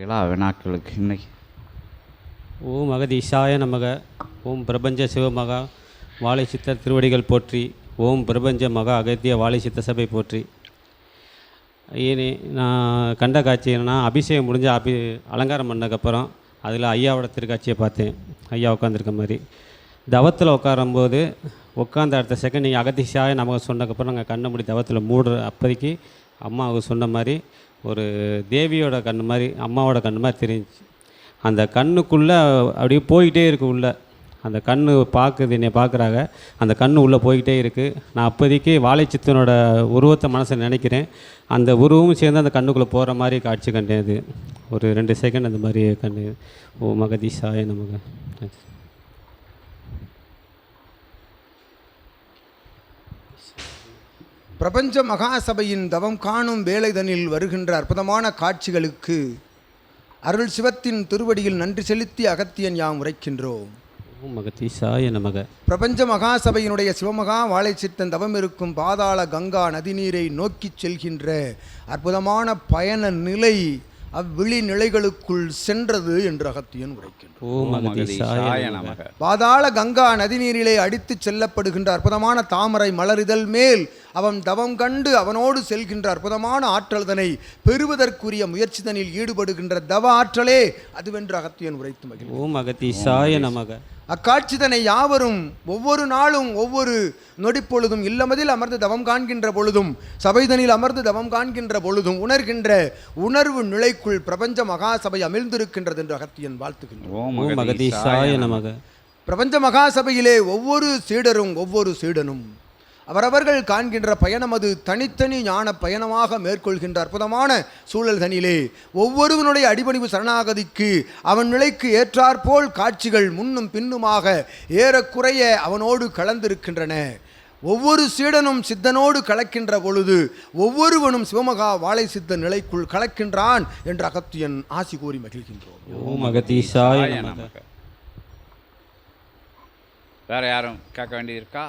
விழா வினாக்களுக்கு இன்னைக்கு. ஓம் அகதீஷாய நமக. ஓம் பிரபஞ்ச சிவமகா வாழை சித்தர் திருவடிகள் போற்றி. ஓம் பிரபஞ்ச மகா அகத்திய வாழை சித்த சபை போற்றி. ஏனே நான் கண்ட காட்சி என்னென்னா அபிஷேகம் முடிஞ்சு அபி அலங்காரம் பண்ணதுக்கப்புறம் அதில் ஐயாவோட திருக்காட்சியை பார்த்தேன். ஐயா உட்காந்துருக்க மாதிரி. தவத்தில் உட்காரும்போது உட்காந்த அடுத்த செகண்ட் நீங்கள் அகதிஷாய நமக்கு சொன்னதுக்கப்புறம் நாங்கள் கண்ணை முடி தவத்தில் மூடுற அப்போதைக்கு அம்மாவுக்கு சொன்ன மாதிரி ஒரு தேவியோட கண்ணு மாதிரி அம்மாவோட கண்ணு மாதிரி தெரிஞ்சிச்சு. அந்த கண்ணுக்குள்ளே அப்படியே போய்கிட்டே இருக்கு உள்ளே. அந்த கண்ணு பார்க்குது என்னை பார்க்குறாங்க. அந்த கண் உள்ளே போய்கிட்டே இருக்குது நான் அப்போதைக்கு வாழைச்சித்தனோட உருவத்தை மனசில் நினைக்கிறேன். அந்த உருவமும் சேர்ந்து அந்த கண்ணுக்குள்ளே போகிற மாதிரி காட்சி கண்டேன் அது. ஒரு ரெண்டு செகண்ட் அந்த மாதிரி கண்டு. ஓ மகதீஷாய நமக்கு பிரபஞ்ச மகாசபையின் தவம் காணும் வேலைதனில் வருகின்ற அற்புதமான காட்சிகளுக்கு அருள் சிவத்தின் திருவடியில் நன்றி செலுத்தி அகத்தியன் யாம் உரைக்கின்றோம். நமக. பிரபஞ்ச மகாசபையினுடைய சிவமகா வாழைச்சித்தன் தவம் இருக்கும் பாதாள கங்கா நதிநீரை நோக்கிச் செல்கின்ற அற்புதமான பயண நிலை அவ்விழி நிலைகளுக்குள் சென்றது என்று அகத்தியன் உரைக்கின்றான். பாதாள கங்கா நதிநீரிலே அடித்துச் செல்லப்படுகின்ற அற்புதமான தாமரை மலரிதழ் மேல் அவன் தவம் கண்டு அவனோடு செல்கின்ற அற்புதமான ஆற்றல்தனை பெறுவதற்குரிய முயற்சிதனில் ஈடுபடுகின்ற தவ ஆற்றலே அதுவென்று அகத்தியன் உரைத்து மகிழ்ந்தார் ஓ மகதீஷாய நமக. அக்காட்சிதனை யாவரும் ஒவ்வொரு நாளும் ஒவ்வொரு நொடிப்பொழுதும் இல்லமதில் அமர்ந்து தவம் காண்கின்ற பொழுதும் சபைதனில் அமர்ந்து தவம் காண்கின்ற பொழுதும் உணர்கின்ற உணர்வு நிலைக்குள் பிரபஞ்ச மகாசபை அமிழ்ந்திருக்கின்றது என்று அகத்தியன் நமக. பிரபஞ்ச மகாசபையிலே ஒவ்வொரு சீடரும் ஒவ்வொரு சீடனும். அவரவர்கள் காண்கின்ற பயணம் அது தனித்தனி ஞான பயணமாக மேற்கொள்கின்ற அற்புதமான சூழல் தனிலே ஒவ்வொருவனுடைய அடிபணிவு சரணாகதிக்கு அவன் நிலைக்கு ஏற்றாற்போல் காட்சிகள் முன்னும் பின்னுமாக ஏறக்குறைய அவனோடு கலந்திருக்கின்றன. ஒவ்வொரு சீடனும் சித்தனோடு கலக்கின்ற பொழுது ஒவ்வொருவனும் சிவமகா வாழை சித்த நிலைக்குள் கலக்கின்றான் என்று அகத்தியன் ஆசி கூறி மகிழ்கின்றோம். ஓ மகதீஷாய நமக நமக. வேற யாரும் கேட்க வேண்டியது இருக்கா?